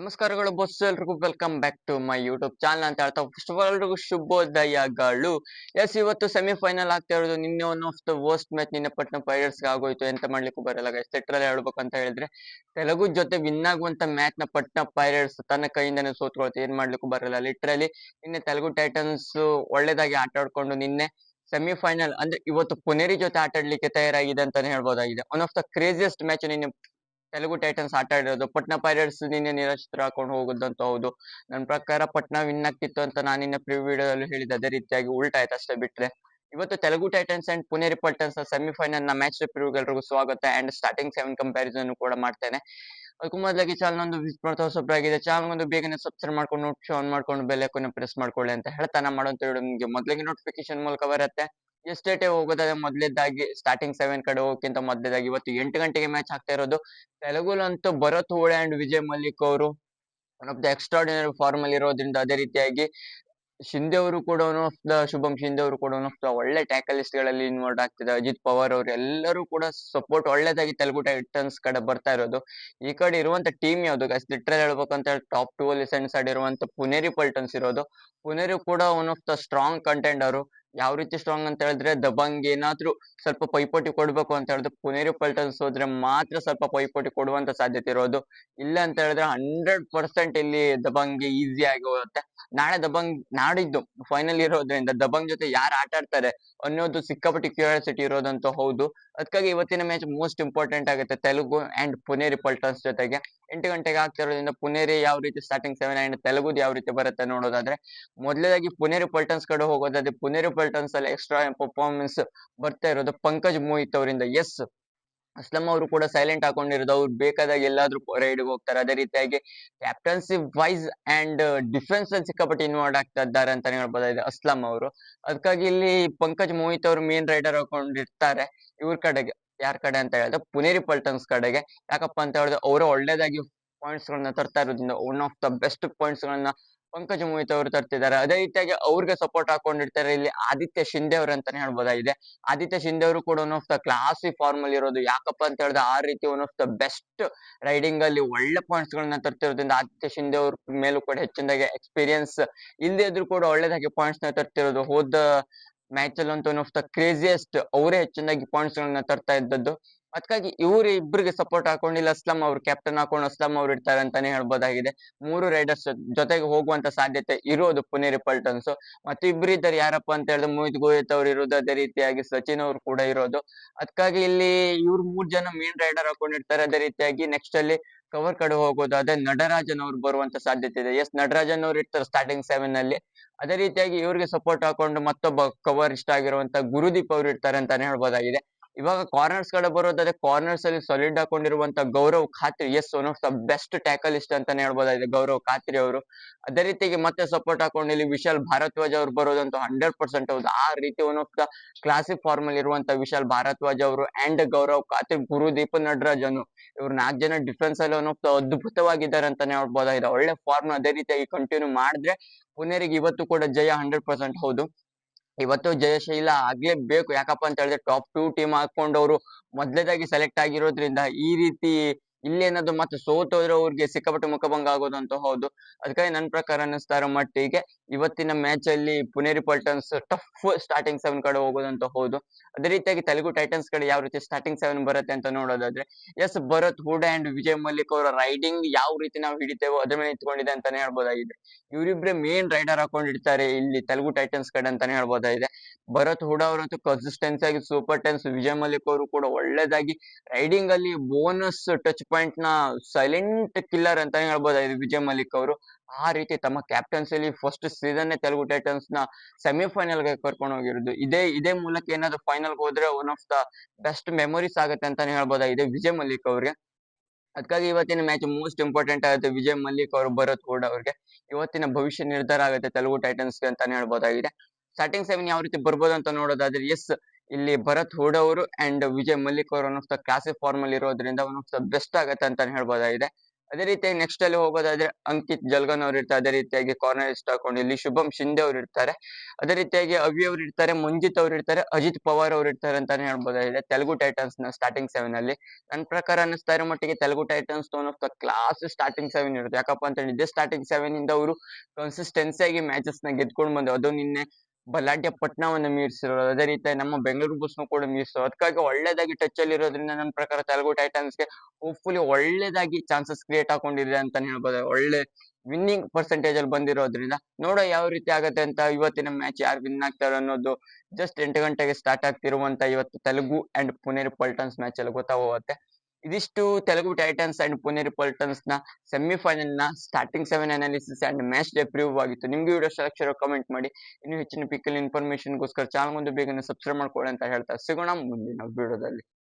ನಮಸ್ಕಾರಗಳು ಬಸ್ ಎಲ್ರಿಗೂ. Welcome back to my YouTube channel ಅಂತ ಹೇಳ್ತಾ ಫಸ್ಟ್ ಆಫ್ ಆಲ್ ಎಲ್ರಿಗೂ ಶುಭೋದಯಗಳು. ಎಸ್ ಇವತ್ತು ಸೆಮಿಫೈನಲ್ ಆಗ್ತಾ ಇರೋದು ನಿನ್ನೆ one of the worst match ನಿನ್ನೆ ಪಟ್ನ ಪೈರೇಟ್ಸ್ ಆಗೋಯ್ತು. ಎಂತ ಮಾಡ್ಲಿಕ್ಕೂ ಬರಲ್ಲ ಗೈಸ್ ಹೇಳ್ಬೇಕು ಅಂತ ಹೇಳಿದ್ರೆ, ತೆಲುಗು ಜೊತೆ ವಿನ್ ಆಗುವಂತ ಮ್ಯಾಚ್ನ ಪಟ್ನ ಪೈರೇಟ್ಸ್ ತನ್ನ ಕೈಯಿಂದನೇ ಸೋತ್ಕೊಳ್ತು. ಏನ್ ಮಾಡ್ಲಿಕ್ಕೂ ಬರಲ್ಲ. ಲಿಟ್ರಲಿ ನಿನ್ನೆ ತೆಲುಗು ಟೈಟನ್ಸ್ ಒಳ್ಳೇದಾಗಿ ಆಟ ಆಡ್ಕೊಂಡು ನಿನ್ನೆ ಸೆಮಿಫೈನಲ್ ಅಂದ್ರೆ ಇವತ್ತು ಪುನೇರಿ ಜೊತೆ ಆಟಾಡ್ಲಿಕ್ಕೆ ತಯಾರಾಗಿದೆ ಅಂತಾನೆ ಹೇಳ್ಬೋದಾಗಿದೆ. One of the craziest match ನಿನ್ನೆ ತೆಲುಗು ಟೈಟನ್ಸ್ ಆಟ ಆಡಿರೋದು. ಪಟ್ನಾ ಪೈರೇಟ್ಸ್ ನಿನ್ನೆ ನಿರಾಶಿತರು ಹಾಕೊಂಡು ಹೋಗುದಂತ ಹೌದು. ನನ್ನ ಪ್ರಕಾರ ಪಟ್ನಾ ವಿನ್ ಆಗ್ತಿತ್ತು ಅಂತ ನಾನು ನಿನ್ನೆ ಪ್ರಿವ್ಯೂ ವಿಡಿಯೋದಲ್ಲಿ ಹೇಳಿದ್ದೆ ಅದೇ ರೀತಿಯಾಗಿ ಉಲ್ಟಾ ಆಯ್ತು ಅಷ್ಟೇ ಬಿಟ್ರೆ. ಇವತ್ತು ತೆಲುಗು ಟೈಟನ್ಸ್ ಅಂಡ್ ಪುನೇರಿ ಪಲ್ಟನ್ಸ್ ಸೆಮಿಫೈನಲ್ನ ಮ್ಯಾಚ್ ಎಲ್ರಿಗೂ ಸ್ವಾಗತ ಅಂಡ್ ಸ್ಟಾರ್ಟಿಂಗ್ ಸೆವೆನ್ ಕಂಪ್ಯಾರಿಸನ್ ಕೂಡ ಮಾಡ್ತೇನೆ. ಅದಕ್ಕೂ ಮೊದಲಾಗಿ ಚಾನಲ್ ಒಂದು ವಿಸಿಟ್ ಮಾಡ್ತಾ ಆಗಿದೆ. ಚಾನಲ್ ಒಂದು ಬೇಗನೆ ಸಬ್ಸ್ಕ್ರೈಬ್ ಮಾಡ್ಕೊಂಡು ನೋಟಿಫಿಕೇಶನ್ ಆನ್ ಮಾಡ್ಕೊಂಡು ಬೆಲ್ ಐಕಾನ್ ಪ್ರೆಸ್ ಮಾಡ್ಕೊಳ್ಳಿ ಅಂತ ಹೇಳ್ತಾನೆ ಮಾಡೋ ಮಾಡುವಂತ ವಿಡಿಯೋ ನಿಮಗೆ ಮೊದಲಿಗೆ ನೋಟಿಫಿಕೇಶನ್ ಮೂಲಕ ಬರುತ್ತೆ. ಎಸ್ಟೇಟೆ ಹೋಗೋದಾದ್ರೆ ಮೊದಲೇದಾಗಿ ಸ್ಟಾರ್ಟಿಂಗ್ ಸೆವೆನ್ ಕಡೆ ಹೋಗೋಕ್ಕಿಂತ ಮೊದಲೇದಾಗಿ ಇವತ್ತು ಎಂಟು ಗಂಟೆಗೆ ಮ್ಯಾಚ್ ಆಗ್ತಾ ಇರೋದು. ತೆಲುಗುಲಂತೂ ಭರತ್ ಹೋಳೆ ಅಂಡ್ ವಿಜಯ್ ಮಲ್ಲಿಕ್ ಅವರು one of the extraordinary form ಅಲ್ಲಿ ಇರೋದ್ರಿಂದ ಅದೇ ರೀತಿಯಾಗಿ ಶಿಂದೆ ಅವರು ಕೂಡ one of the Shubham Shinde ಅವರು ಕೂಡ ಒನ್ ಆಫ್ ದ ಒಳ್ಳೆ ಟ್ಯಾಕಲಿಸ್ಟ್ಗಳಲ್ಲಿ ಇನ್ವಾಲ್ವ್ ಆಗ್ತಿದೆ ಅಜಿತ್ ಪವಾರ್ ಅವರು ಎಲ್ಲರೂ ಕೂಡ ಸಪೋರ್ಟ್ ಒಳ್ಳೆದಾಗಿ ತೆಲುಗು ಟೈಟನ್ಸ್ ಕಡೆ ಬರ್ತಾ ಇರೋದು. ಈ ಕಡೆ ಇರುವಂತ ಟೀಮ್ ಯಾವುದು ಲಿಟ್ರಲ್ ಹೇಳ್ಬೇಕಂತ ಹೇಳಿ ಟಾಪ್ ಟೂ ಅಲ್ಲಿ ಸೆನ್ಸ್ ಆಡಿರುವಂತ ಪುನೇರಿ ಪಲ್ಟನ್ಸ್ ಇರೋದು. ಪುನೇರಿ ಕೂಡ one of the strong contender ಯಾವ ರೀತಿ ಸ್ಟ್ರಾಂಗ್ ಅಂತ ಹೇಳಿದ್ರೆ ದಬಂಗ್ ಏನಾದ್ರೂ ಸ್ವಲ್ಪ ಪೈಪೋಟಿ ಕೊಡ್ಬೇಕು ಅಂತ ಹೇಳಿದ್ರೆ ಪುನೇರಿ ಪಲ್ಟನ್ಸ್ ಹೋದ್ರೆ ಮಾತ್ರ ಸ್ವಲ್ಪ ಪೈಪೋಟಿ ಕೊಡುವಂತ ಸಾಧ್ಯತೆ ಇರೋದು. ಇಲ್ಲ ಅಂತ ಹೇಳಿದ್ರೆ ಹಂಡ್ರೆಡ್ ಪರ್ಸೆಂಟ್ ಇಲ್ಲಿ ದಬಂಗ್ ಈಸಿ ಆಗಿ ಹೋಗುತ್ತೆ. ನಾಳೆ ದಬಂಗ್ ನಾಡಿದ್ದು ಫೈನಲ್ ಇರೋದ್ರಿಂದ ದಬಂಗ್ ಜೊತೆ ಯಾರು ಆಟ ಆಡ್ತಾರೆ ಅನ್ನೋದು ಸಿಕ್ಕಾಪಟ್ಟಿ ಕ್ಯೂರಿಯಾಸಿಟಿ ಇರೋದಂತೂ ಹೌದು. ಅದಕ್ಕಾಗಿ ಇವತ್ತಿನ ಮ್ಯಾಚ್ ಮೋಸ್ಟ್ ಇಂಪಾರ್ಟೆಂಟ್ ಆಗುತ್ತೆ ತೆಲುಗು ಅಂಡ್ ಪುನೇರಿ ಪಲ್ಟನ್ಸ್ ಜೊತೆಗೆ. ಎಂಟು ಗಂಟೆಗೆ ಆಗ್ತಿರೋದ್ರಿಂದ ಪುನೇರಿ ಯಾವ ರೀತಿ ಸ್ಟಾರ್ಟಿಂಗ್ ಸೆವೆನ್ ಅಂಡ್ ತೆಲುಗು ಯಾವ ರೀತಿ ಬರುತ್ತೆ ನೋಡೋದಾದ್ರೆ ಮೊದಲೇದಾಗಿ ಪುನೇರಿ ಪಲ್ಟನ್ಸ್ ಕಡೆ ಹೋಗೋದಾದ್ರೆ ಪುನೇರಿ ಪಲ್ಟನ್ಸ್ ಅಲ್ಲಿ ಎಕ್ಸ್ಟ್ರಾ ಪರ್ಫಾರ್ಮೆನ್ಸ್ ಬರ್ತಾ ಇರೋದು ಪಂಕಜ್ ಮೋಹಿತ್ ಅವರಿಂದ. ಎಸ್ ಅಸ್ಲಂ ಅವರು ಕೂಡ ಸೈಲೆಂಟ್ ಹಾಕೊಂಡಿರೋದು. ಅವ್ರು ಬೇಕಾದಾಗ ಎಲ್ಲಾದ್ರೂ ರೈಡ್ ಹೋಗ್ತಾರೆ. ಅದೇ ರೀತಿಯಾಗಿ ಕ್ಯಾಪ್ಟನ್ಸಿ ವೈಸ್ ಅಂಡ್ ಡಿಫೆನ್ಸ್ ಅಲ್ಲಿ ಸಿಕ್ಕಾಪಟ್ಟೆ ಇನ್ವಾಲ್ವ್ ಆಗ್ತಾ ಇದ್ದಾರೆ ಅಂತಾನೆ ಹೇಳ್ಬೋದಾಗಿದೆ ಅಸ್ಲಂ ಅವರು. ಅದಕ್ಕಾಗಿ ಇಲ್ಲಿ ಪಂಕಜ್ ಮೋಹಿತ್ ಅವರು ಮೇನ್ ರೈಡರ್ ಹಾಕೊಂಡಿರ್ತಾರೆ. ಇವ್ರ ಕಡೆಗೆ. ಯಾರ ಕಡೆ ಅಂತ ಹೇಳಿದ್ರೆ ಪುನೇರಿ ಪಲ್ಟನ್ಸ್ ಕಡೆಗೆ. ಯಾಕಪ್ಪ ಅಂತ ಹೇಳಿದ್ರೆ ಅವರು ಒಳ್ಳೇದಾಗಿ ಪಾಯಿಂಟ್ಸ್ ಗಳನ್ನ ತರ್ತಾ ಇರೋದ್ರಿಂದ one of the best points ಗಳನ್ನ ಪಂಕಜ್ ಮೋಹಿತ್ ಅವರು ತರ್ತಿದ್ದಾರೆ ಅದೇ ರೀತಿಯಾಗಿ ಅವ್ರಿಗೆ ಸಪೋರ್ಟ್ ಹಾಕೊಂಡಿರ್ತಾರೆ. ಇಲ್ಲಿ ಆದಿತ್ಯ ಶಿಂದೆ ಅವರು ಅಂತಾನೆ ಹೇಳ್ಬೋದಾಗಿದೆ. ಆದಿತ್ಯ ಶಿಂದೆ ಅವರು ಕೂಡ one of the classy form ಅಲ್ಲಿ ಇರೋದು. ಯಾಕಪ್ಪ ಅಂತ ಹೇಳಿದ್ರೆ ಆ ರೀತಿ one of the best raiding ಅಲ್ಲಿ ಒಳ್ಳೆ ಪಾಯಿಂಟ್ಸ್ ಗಳನ್ನ ತರ್ತಿರೋದ್ರಿಂದ ಆದಿತ್ಯ ಶಿಂದೆ ಅವ್ರ ಮೇಲೂ ಕೂಡ ಹೆಚ್ಚಿನದಾಗಿ ಎಕ್ಸ್ಪೀರಿಯನ್ಸ್ ಇಲ್ಲದೆ ಇದ್ರು ಕೂಡ ಒಳ್ಳೇದಾಗಿ ಪಾಯಿಂಟ್ಸ್ನ ತರ್ತಿರೋದು. ಹೋದ ಮ್ಯಾಚ್ ಅಲ್ಲಿ ಅಂತೂ ಒನ್ ಆಫ್ ದ ಕ್ರೇಜಿಯಸ್ಟ್ ಅವರೇ ಹೆಚ್ಚಿನದಾಗಿ ಪಾಯಿಂಟ್ಸ್ ಗಳನ್ನ ತರ್ತಾ ಇದ್ದದ್ದು. ಅದಕ್ಕಾಗಿ ಇವ್ರು ಇಬ್ಬರಿಗೆ ಸಪೋರ್ಟ್ ಹಾಕೊಂಡಿಲ್ಲ, ಅಸ್ಲಂ ಅವ್ರು ಕ್ಯಾಪ್ಟನ್ ಹಾಕೊಂಡು ಅಸ್ಲಂ ಅವ್ರು ಇರ್ತಾರೆ ಅಂತಾನೆ ಹೇಳ್ಬೋದಾಗಿದೆ. ಮೂರು ರೈಡರ್ಸ್ ಜೊತೆಗೆ ಹೋಗುವಂತ ಸಾಧ್ಯತೆ ಇರೋದು ಪುನೇರಿ ಪಲ್ಟನ್ಸ್ ಮತ್ತೆ ಇಬ್ರು ಇದ್ದಾರೆ ಯಾರಪ್ಪ ಅಂತ ಹೇಳಿದ್ರೆ ಮೋಹಿತ್ ಗೋಯತ್ ಅವ್ರು ಇರೋದು ಅದೇ ರೀತಿಯಾಗಿ ಸಚಿನ್ ಅವ್ರು ಕೂಡ ಇರೋದು. ಅದಕ್ಕಾಗಿ ಇಲ್ಲಿ ಇವ್ರು ಮೂರ್ ಜನ ಮೇನ್ ರೈಡರ್ ಹಾಕೊಂಡಿರ್ತಾರೆ ಅದೇ ರೀತಿಯಾಗಿ ನೆಕ್ಸ್ಟ್ ಅಲ್ಲಿ ಕವರ್ ಕಡೆ ಹೋಗೋದು ಅದೇ ನಟರಾಜನ್ ಅವ್ರು ಬರುವಂತ ಸಾಧ್ಯತೆ ಇದೆ. ಎಸ್, ನಟರಾಜನ್ ಅವ್ರು ಇರ್ತಾರೆ ಸ್ಟಾರ್ಟಿಂಗ್ ಸೆವೆನ್ ಅಲ್ಲಿ. ಅದೇ ರೀತಿಯಾಗಿ ಇವ್ರಿಗೆ ಸಪೋರ್ಟ್ ಹಾಕೊಂಡು ಮತ್ತೊಬ್ಬ ಕವರ್ ಇಷ್ಟ ಆಗಿರುವಂತ ಗುರುದೀಪ್ ಅವ್ರು ಇರ್ತಾರೆ ಅಂತಾನೆ ಹೇಳ್ಬೋದಾಗಿದೆ. ಇವಾಗ ಕಾರ್ನರ್ಸ್ ಕಡೆ ಬರೋದಾದ್ರೆ ಕಾರ್ನರ್ಸ್ ಅಲ್ಲಿ solid ಹಾಕೊಂಡಿರುವಂತ Gaurav Khatri as one of the best tacklist ಅಂತಾನೆ ಹೇಳ್ಬೋದಾಗಿದೆ ಗೌರವ್ ಖಾತ್ರಿ ಅವರು. ಅದೇ ರೀತಿಯಾಗಿ ಮತ್ತೆ ಸಪೋರ್ಟ್ ಹಾಕೊಂಡು ಇಲ್ಲಿ ವಿಶಾಲ್ ಭಾರದ್ವಾಜ್ ಅವ್ರು ಬರೋದಂತ ಹಂಡ್ರೆಡ್ ಪರ್ಸೆಂಟ್ ಹೌದು. ಆ ರೀತಿ one of the classic form ಅಲ್ಲಿ ಇರುವಂತ ವಿಶಾಲ್ ಭಾರದ್ವಾಜ್ ಅವರು ಅಂಡ್ ಗೌರವ್ ಖಾತ್ರಿ ಗುರುದೀಪ್ ಅನ್ನು. ಇವ್ರು ನಾಲ್ಕು ಜನ ಡಿಫೆನ್ಸ್ ಅಲ್ಲಿ ಒನ್ ಆಫ್ ದ ಅದ್ಭುತವಾಗಿದ್ದಾರೆ ಅಂತಾನೆ ಹೇಳ್ಬೋದಾಗಿದೆ. ಒಳ್ಳೆ ಫಾರ್ಮ್ ಅದೇ ರೀತಿಯಾಗಿ ಕಂಟಿನ್ಯೂ ಮಾಡಿದ್ರೆ ಪುನೇರಿಗೆ ಇವತ್ತು ಕೂಡ ಜಯ ಹಂಡ್ರೆಡ್ ಪರ್ಸೆಂಟ್ ಹೌದು. ಇವತ್ತು ಜಯಶೀಲ ಆಗ್ಲೇಬೇಕು. ಯಾಕಪ್ಪ ಅಂತ ಹೇಳಿದ್ರೆ ಟಾಪ್ ಟೂ ಟೀಮ್ ಹಾಕೊಂಡವರು ಮೊದಲೇದಾಗಿ ಸೆಲೆಕ್ಟ್ ಆಗಿರೋದ್ರಿಂದ ಈ ರೀತಿ ಇಲ್ಲೇನಾದ್ರು ಮತ್ತೆ ಸೋತೋದ್ರೆ ಅವ್ರಿಗೆ ಸಿಕ್ಕಾಪಟ್ಟೆ ಮುಖಭಂಗ ಅಂತ ಹೌದು. ಅದಕ್ಕಾಗಿ ನನ್ನ ಪ್ರಕಾರ ಅನ್ನಿಸ್ತಾರ ಮಟ್ಟಿಗೆ ಇವತ್ತಿನ ಮ್ಯಾಚ್ ಅಲ್ಲಿ Puneri Paltans tough starting seven ಕಡೆ ಹೋಗೋದಂತ ಹೌದು. ಅದೇ ರೀತಿಯಾಗಿ ತೆಲುಗು ಟೈಟನ್ಸ್ ಕಡೆ ಯಾವ ರೀತಿ ಸ್ಟಾರ್ಟಿಂಗ್ ಸೆವೆನ್ ಬರುತ್ತೆ ಅಂತ ನೋಡೋದಾದ್ರೆ ಎಸ್ ಭರತ್, ಹೂಡ ಅಂಡ್ ವಿಜಯ್ ಮಲ್ಲಿಕ್ ಅವರ ರೈಡಿಂಗ್ ಯಾವ ರೀತಿ ನಾವು ಹಿಡಿತೇವೋ ಅದ್ರ ಮೇಲೆ ನಿಂತ್ಕೊಂಡಿದೆ ಅಂತಾನೆ ಹೇಳ್ಬೋದಾಗಿದೆ. ಇವರಿಬ್ರೆ ಮೇನ್ ರೈಡರ್ ಹಾಕೊಂಡಿರ್ತಾರೆ ಇಲ್ಲಿ ತೆಲುಗು ಟೈಟನ್ಸ್ ಕಡೆ ಅಂತಾನೆ ಹೇಳ್ಬೋದಾಗಿದೆ. ಭರತ್, ಹೂಡ ಅವರಂತೂ ಕನ್ಸಿಸ್ಟೆನ್ಸಿ ಆಗಿ ಸೂಪರ್ ಟೆನ್ಸ್ ವಿಜಯ್ ಮಲ್ಲಿಕ್ ಅವರು ಕೂಡ ಒಳ್ಳೇದಾಗಿ ರೈಡಿಂಗ್ ಅಲ್ಲಿ ಬೋನಸ್ ಟಚ್ ಪಾಯಿಂಟ್ನ ಸೈಲೆಂಟ್ ಕಿಲ್ಲರ್ ಅಂತಾನೆ ಹೇಳ್ಬೋದಾಗಿದೆ ವಿಜಯ್ ಮಲ್ಲಿಕ್ ಅವರು. ಆ ರೀತಿ ತಮ್ಮ ಕ್ಯಾಪ್ಟನ್ಸಿಲಿ ಫಸ್ಟ್ ಸೀಸನ್ ತೆಲುಗು ಟೈಟನ್ಸ್ನ ಸೆಮಿಫೈನಲ್ಗೆ ಕರ್ಕೊಂಡು ಹೋಗಿರೋದು. ಇದೇ ಇದೇ ಮೂಲಕ ಏನಾದ್ರು ಫೈನಲ್ ಹೋದ್ರೆ one of the best memories ಆಗುತ್ತೆ ಅಂತಾನೆ ಹೇಳ್ಬೋದಾಗಿದೆ ವಿಜಯ್ ಮಲ್ಲಿಕ್ ಅವ್ರಿಗೆ. ಅದಕ್ಕಾಗಿ ಇವತ್ತಿನ ಮ್ಯಾಚ್ ಮೋಸ್ಟ್ ಇಂಪಾರ್ಟೆಂಟ್ ಆಗುತ್ತೆ ವಿಜಯ್ ಮಲ್ಲಿಕ್ ಅವರು ಭರತ್ ಕೂಡ ಅವ್ರಿಗೆ. ಇವತ್ತಿನ ಭವಿಷ್ಯ ನಿರ್ಧಾರ ಆಗುತ್ತೆ ತೆಲುಗು ಟೈಟನ್ಸ್ ಅಂತಾನೆ ಹೇಳ್ಬೋದಾಗಿದೆ ಸ್ಟಾರ್ಟಿಂಗ್ ಸೆವೆನ್ ಯಾವ ರೀತಿ ಬರ್ಬೋದು ಅಂತ ನೋಡೋದಾದ್ರೆ ಎಸ್ ಇಲ್ಲಿ ಭರತ್ ಹೂಡ್ ಅವರು ಅಂಡ್ ವಿಜಯ್ ಮಲ್ಲಿಕ್ ಅವರು one of the classic form ಅಲ್ಲಿ ಇರೋದ್ರಿಂದ ಒನ್ ಆಫ್ ದ ಬೆಸ್ಟ್ ಆಗುತ್ತೆ ಅಂತಾನೆ ಹೇಳ್ಬೋದಾಗಿದೆ. ಅದೇ ರೀತಿಯಾಗಿ ನೆಕ್ಸ್ಟ್ ಅಲ್ಲಿ ಹೋಗೋದಾದ್ರೆ ಅಂಕಿತ್ ಜಲ್ಗನ್ ಅವ್ರು ಇರ್ತಾರೆ. ಅದೇ ರೀತಿಯಾಗಿ ಕಾರ್ನರ್ ಹಾಕೊಂಡು ಇಲ್ಲಿ ಶುಭಂ ಶಿಂದೆ ಅವರು ಇರ್ತಾರೆ. ಅದೇ ರೀತಿಯಾಗಿ ಅವಿ ಅವರು ಇರ್ತಾರೆ, ಮಂಜಿತ್ ಅವ್ರು ಇರ್ತಾರೆ, ಅಜಿತ್ ಪವಾರ್ ಅವ್ರು ಇರ್ತಾರೆ ಅಂತಾನೆ ಹೇಳ್ಬೋದಾಗಿದೆ. ತೆಲುಗು ಟೈಟನ್ಸ್ನ ಸ್ಟಾರ್ಟಿಂಗ್ ಸೆವೆನ್ ಅಲ್ಲಿ. ನನ್ನ ಪ್ರಕಾರ ಅನ್ನಿಸ್ತಾ ಇರೋ ಮಟ್ಟಿಗೆ Telugu titans one of the class starting seven ಇರುತ್ತೆ. ಯಾಕಪ್ಪ ಅಂತ ಹೇಳಿದ್ರೆ ಸ್ಟಾರ್ಟಿಂಗ್ ಸೆವೆನ್ ಇಂದ ಅವರು ಕನ್ಸಿಸ್ಟೆನ್ಸಿ ಆಗಿ ಮ್ಯಾಚಸ್ನ ಗೆದ್ಕೊಂಡು ಬಂದು ಅದು ನಿನ್ನೆ ಬಲಾಢ್ಯ ಪಟ್ನವನ್ನ ಮೀರಿಸಿರೋ ಅದೇ ರೀತಿ ನಮ್ಮ ಬೆಂಗಳೂರು ಬಸ್ನು ಕೂಡ ಮೀರಿಸೋ ಅದಕ್ಕಾಗಿ ಒಳ್ಳೇದಾಗಿ ಟಚ್ ಅಲ್ಲಿ ಇರೋದ್ರಿಂದ ನನ್ನ ಪ್ರಕಾರ ತೆಲುಗು ಟೈಟನ್ಸ್ಗೆ ಹೋಪ್ಫುಲಿ ಒಳ್ಳೇದಾಗಿ ಚಾನ್ಸಸ್ ಕ್ರಿಯೇಟ್ ಹಾಕೊಂಡಿದೆ ಅಂತ ಹೇಳ್ಬೋದು. ಒಳ್ಳೆ ವಿನ್ನಿಂಗ್ ಪರ್ಸೆಂಟೇಜ್ ಅಲ್ಲಿ ಬಂದಿರೋದ್ರಿಂದ. ನೋಡೋ ಯಾವ ರೀತಿ ಆಗತ್ತೆ ಅಂತ ಇವತ್ತಿನ ಮ್ಯಾಚ್ ಯಾರು ವಿನ್ ಆಗ್ತಾರೆ ಅನ್ನೋದು ಜಸ್ಟ್ ಎಂಟು ಗಂಟೆಗೆ ಸ್ಟಾರ್ಟ್ ಆಗ್ತಿರುವಂತ ಇವತ್ತು ತೆಲುಗು ಅಂಡ್ ಪುನೇರಿ ಪಲ್ಟನ್ಸ್ ಮ್ಯಾಚ್ ಅಲ್ಲಿ ಗೊತ್ತಾಗುತ್ತೆ ಇದಿಷ್ಟು ತೆಲುಗು ಟೈಟನ್ಸ್ ಅಂಡ್ ಪುಣೆ ಪಲ್ಟನ್ಸ್ನ ಸೆಮಿಫೈನಲ್ನ starting seven analysis and match day ಆಗಿತ್ತು. ನಿಮ್ಗೆ ವಿಡಿಯೋ ಸೆಲೆಕ್ಷನ್ ಕಮೆಂಟ್ ಮಾಡಿ. ಇನ್ನು ಹೆಚ್ಚಿನ ಪಿಕ್ಕಲ್ ಇನ್ಫಾರ್ಮೇಶನ್ಗೋಸ್ಕರ ಚಾನಲ್ ಮುಂದೆ ಬೇಗನೆ ಸಬ್ಸ್ಕ್ರೈಬ್ ಮಾಡ್ಕೊಳ್ಳಿ ಅಂತ ಹೇಳ್ತಾ ಸಿಗೋಣ ಮುಂದಿನ ವಿಡಿಯೋದಲ್ಲಿ